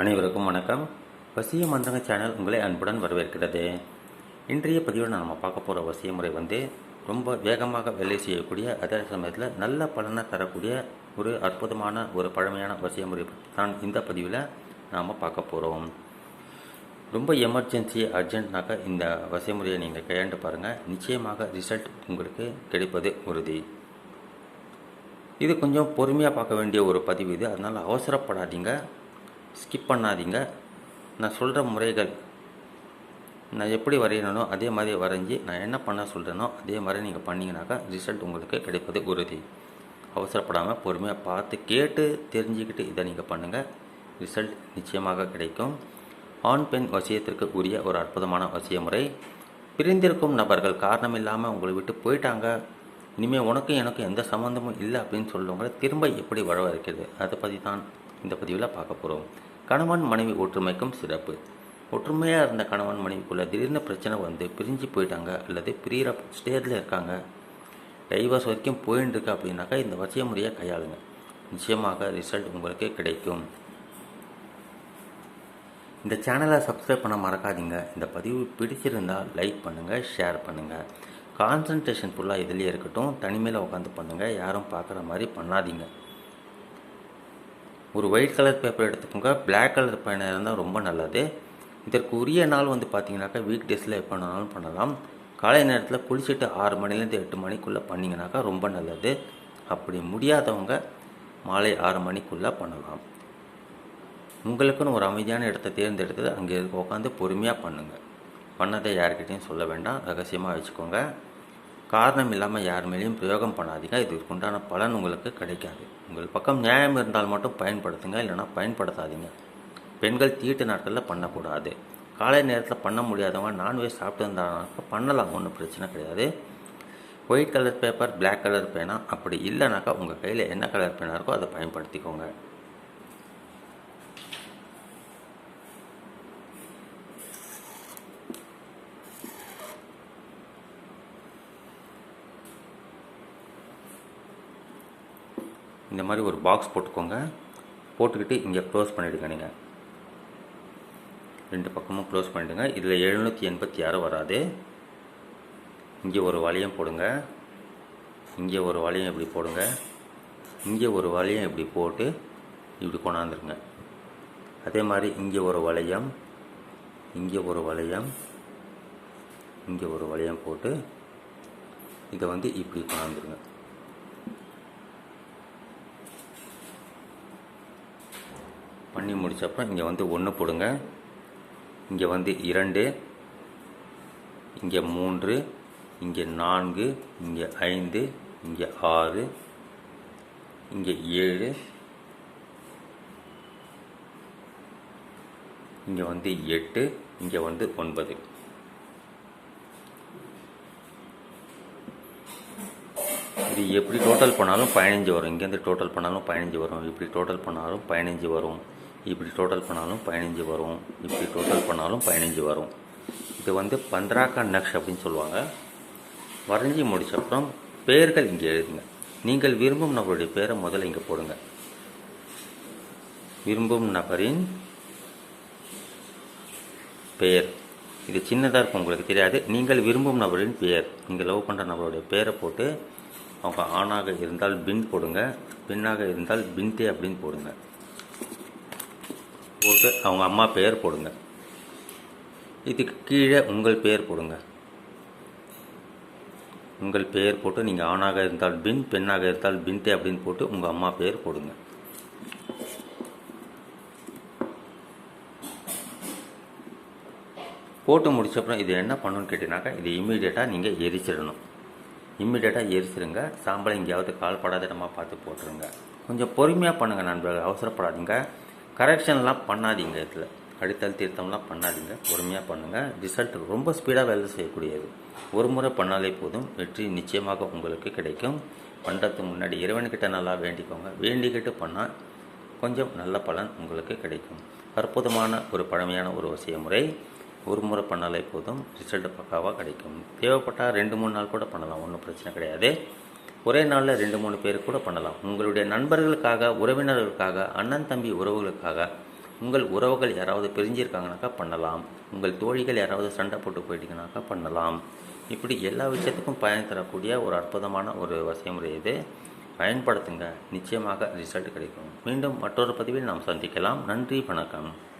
அனைவருக்கும் வணக்கம். வசிய மந்திரங்க சேனல் உங்களை அன்புடன் வரவேற்கிறது. இன்றைய பதிவில் நம்ம பார்க்க போகிற வசிய முறை வந்து ரொம்ப வேகமாக வேலை செய்யக்கூடிய அதே சமயத்தில் நல்ல பலனை தரக்கூடிய ஒரு அற்புதமான ஒரு பழமையான வசிய முறை பற்றி தான் இந்த பதிவில் நாம் பார்க்க போகிறோம் ரொம்ப எமர்ஜென்சி அர்ஜென்ட்னாக்கா இந்த வசிய முறையை நீங்கள் கையாண்டு பாருங்கள் நிச்சயமாக ரிசல்ட் உங்களுக்கு கிடைப்பது உறுதி. இது கொஞ்சம் பொறுமையாக பார்க்க வேண்டிய ஒரு பதிவு இது. அதனால் அவசரப்படாதீங்க. ஸ்கிப் பண்ணாதீங்க. நான் சொல்கிற முறைகள் நான் எப்படி வரையணுனோ அதே மாதிரி வரைஞ்சி நான் என்ன பண்ண சொல்கிறேனோ அதே மாதிரி நீங்கள் பண்ணிங்கனாக்கா ரிசல்ட் உங்களுக்கு கிடைப்பது உறுதி. அவசரப்படாமல் பொறுமையாக பார்த்து கேட்டு தெரிஞ்சுக்கிட்டு இதை நீங்கள் பண்ணுங்கள் ரிசல்ட் நிச்சயமாக கிடைக்கும். ஆண் பெண் வசியத்திற்கு உரிய ஒரு அற்புதமான வசிய முறை பிரிந்திருக்கும் நபர்கள் காரணம் இல்லாமல் உங்களை விட்டு போயிட்டாங்க. இனிமேல் உனக்கும் எனக்கும் எந்த சம்மந்தமும் இல்லை அப்படின்னு சொல்லுவங்களை திரும்ப எப்படி வர வைக்கிறது அதை பற்றி தான் இந்த பதிவில் பார்க்க போகிறோம் கணவன் மனைவி ஒற்றுமைக்கும் சிறப்பு. ஒற்றுமையாக இருந்த கணவன் மனைவிக்குள்ளே திடீர்னு பிரச்சனை வந்து பிரிஞ்சு போயிட்டாங்க அல்லது பிரிகிற ஸ்டேஜில் இருக்காங்க. டைவர்ஸ் வரைக்கும் போயின்னு இருக்கு அப்படின்னாக்கா இந்த வசிய முறையை கையாளுங்க. நிச்சயமாக ரிசல்ட் உங்களுக்கு கிடைக்கும். இந்த சேனலை சப்ஸ்கிரைப் பண்ண மறக்காதீங்க. இந்த பதிவு பிடிச்சிருந்தால் லைக் பண்ணுங்கள் ஷேர் பண்ணுங்கள் கான்சன்ட்ரேஷன் ஃபுல்லாக இதுலேயே இருக்கட்டும். தனிமையில் உட்காந்து பண்ணுங்கள் யாரும் பார்க்குற மாதிரி பண்ணாதீங்க. ஒரு ஒயிட் கலர் பேப்பர் எடுத்துக்கோங்க. பிளாக் கலர் பேனா இருந்தால் ரொம்ப நல்லது. இதற்கு உரிய நாள் வந்து பார்த்தீங்கன்னாக்கா வீக் டேஸில் எப்போ வேணாலும் பண்ணலாம். காலை நேரத்தில் குளிச்சுட்டு ஆறு மணிலேருந்து எட்டு மணிக்குள்ளே பண்ணிங்கனாக்கா ரொம்ப நல்லது. அப்படி முடியாதவங்க மாலை ஆறு மணிக்குள்ளே பண்ணலாம். உங்களுக்குன்னு ஒரு அமைதியான இடத்த தேர்ந்தெடுத்து அங்கே உட்காந்து பொறுமையாக பண்ணுங்கள் பண்ணதை யார்கிட்டையும் சொல்ல வேண்டாம். ரகசியமாக வச்சுக்கோங்க. காரணம் இல்லாமல் யார் மேலேயும் பிரயோகம் பண்ணாதீங்க. இதுக்கு உண்டான பலன் உங்களுக்கு கிடைக்காது. உங்கள் பக்கம் நியாயம் இருந்தால் மட்டும் பயன்படுத்துங்க. இல்லைன்னா பயன்படுத்தாதீங்க. பெண்கள் தீட்டு நாட்களில் பண்ணக்கூடாது. காலை நேரத்தில் பண்ண முடியாதவங்க நான்வெஜ் சாப்பிட்டு இருந்தாங்கனாக்கா பண்ணலாம். ஒன்றும் பிரச்சனை கிடையாது. White colour paper black colour பேனா அப்படி இல்லைனாக்கா உங்கள் கையில் என்ன கலர் பேனா இருக்கோ அதை பயன்படுத்திக்கோங்க. இந்த மாதிரி ஒரு பாக்ஸ் போட்டுக்கோங்க. போட்டுக்கிட்டு இங்கே க்ளோஸ் பண்ணிவிடுங்க நீங்கள் ரெண்டு பக்கமும் க்ளோஸ் பண்ணிவிடுங்க இதில் எழுநூற்றி எண்பத்தி ஆறு வராது. இங்கே ஒரு வளையம் போடுங்க. இங்கே ஒரு வளையம் இப்படி போடுங்க. இங்கே ஒரு வளையம் இப்படி போட்டு இப்படி கொண்டாந்துருங்க. அதே மாதிரி இங்கே ஒரு வளையம் இங்கே ஒரு வளையம் இங்கே ஒரு வளையம் போட்டு இதை வந்து இப்படி கொண்டாந்துருங்க. பண்ணி முடித்தப்போ இங்கே வந்து ஒன்று போடுங்க. இங்கே வந்து இரண்டு இங்கே மூன்று இங்கே நான்கு இங்கே ஐந்து இங்கே ஆறு இங்கே ஏழு இங்கே வந்து எட்டு இங்கே வந்து ஒன்பது. இது எப்படி டோட்டல் பண்ணாலும் பதினஞ்சு வரும். இங்கேருந்து டோட்டல் பண்ணாலும் பதினஞ்சு வரும். இப்படி டோட்டல் பண்ணாலும் பதினஞ்சு வரும். இப்படி டோட்டல் பண்ணாலும் பதினஞ்சு வரும். இப்படி டோட்டல் பண்ணாலும் பதினஞ்சு வரும். இது வந்து பந்த்ராக்கா நக்ஷ் அப்படின்னு சொல்லுவாங்க. வரைஞ்சி முடிச்சப்புறம் பெயர்கள் இங்கே எழுதுங்க. நீங்கள் விரும்பும் நபருடைய பேரை முதல்ல இங்கே போடுங்க. விரும்பும் நபரின் பெயர் இது சின்னதாக இருக்கும் உங்களுக்கு தெரியாது. நீங்கள் விரும்பும் நபரின் பெயர் நீங்கள் லவ் பண்ணுற நபருடைய பெயரை போட்டு அவங்க ஆணாக இருந்தால் பின் போடுங்க. பெண்ணாக இருந்தால் பின்தே அப்படின்னு போடுங்க. போட்டு அவங்க அம்மா பெயர் போடுங்க. இதுக்கு கீழே உங்கள் பெயர் போடுங்க. உங்கள் பெயர் போட்டு நீங்கள் ஆணாக இருந்தால் பின் பெண்ணாக இருந்தால் பின்டே அப்படின்னு போட்டு உங்கள் அம்மா பெயர் போடுங்க. போட்டு முடிச்சப்புறம் இது என்ன பண்ணணும்னு கேட்டீங்கன்னாக்கா இது இம்மீடியட்டாக நீங்கள் எரிச்சிடணும். இம்மிடியேட்டாக எரிச்சிருங்க. சாம்பலை எங்கேயாவது கால் படாத இடமா பார்த்து போட்டுருங்க. கொஞ்சம் பொறுமையாக பண்ணுங்கள் நண்பர்கள். அவசரப்படாதீங்க. கரெக்ஷன்லாம் பண்ணாதீங்க இதில். அடித்தல் தீர்த்தம்லாம் பண்ணாதீங்க. பொறுமையாக பண்ணுங்கள் ரிசல்ட் ரொம்ப ஸ்பீடாக வேலை செய்யக்கூடியது. ஒரு முறை பண்ணாலே போதும். வெற்றி நிச்சயமாக உங்களுக்கு கிடைக்கும். பண்ணுறதுக்கு முன்னாடி இறைவன்கிட்ட நல்லா வேண்டிக்கோங்க. வேண்டிக்கிட்டு பண்ணால் கொஞ்சம் நல்ல பலன் உங்களுக்கு கிடைக்கும். அற்புதமான ஒரு பழமையான ஒரு வசிய முறை ஒரு முறை பண்ணாலே போதும். ரிசல்ட் பக்காவாக கிடைக்கும். தேவைப்பட்டால் ரெண்டு மூணு நாள் கூட பண்ணலாம். ஒன்றும் பிரச்சனை கிடையாது. ஒரே நாளில் ரெண்டு மூணு பேர் கூட பண்ணலாம். உங்களுடைய நண்பர்களுக்காக உறவினர்களுக்காக அண்ணன் தம்பி உறவுகளுக்காக உங்கள் உறவுகள் யாராவது பிரிஞ்சிருக்காங்கனாக்கா பண்ணலாம். உங்கள் தோழிகள் யாராவது சண்டை போட்டு போயிட்டீங்கனாக்கா பண்ணலாம். இப்படி எல்லா விஷயத்துக்கும் பயன் தரக்கூடிய ஒரு அற்புதமான ஒரு வசைமுறை இது. பயன்படுத்துங்க. நிச்சயமாக ரிசல்ட் கிடைக்கும். மீண்டும் மற்றொரு பதிவில் நாம் சந்திக்கலாம். நன்றி வணக்கம்.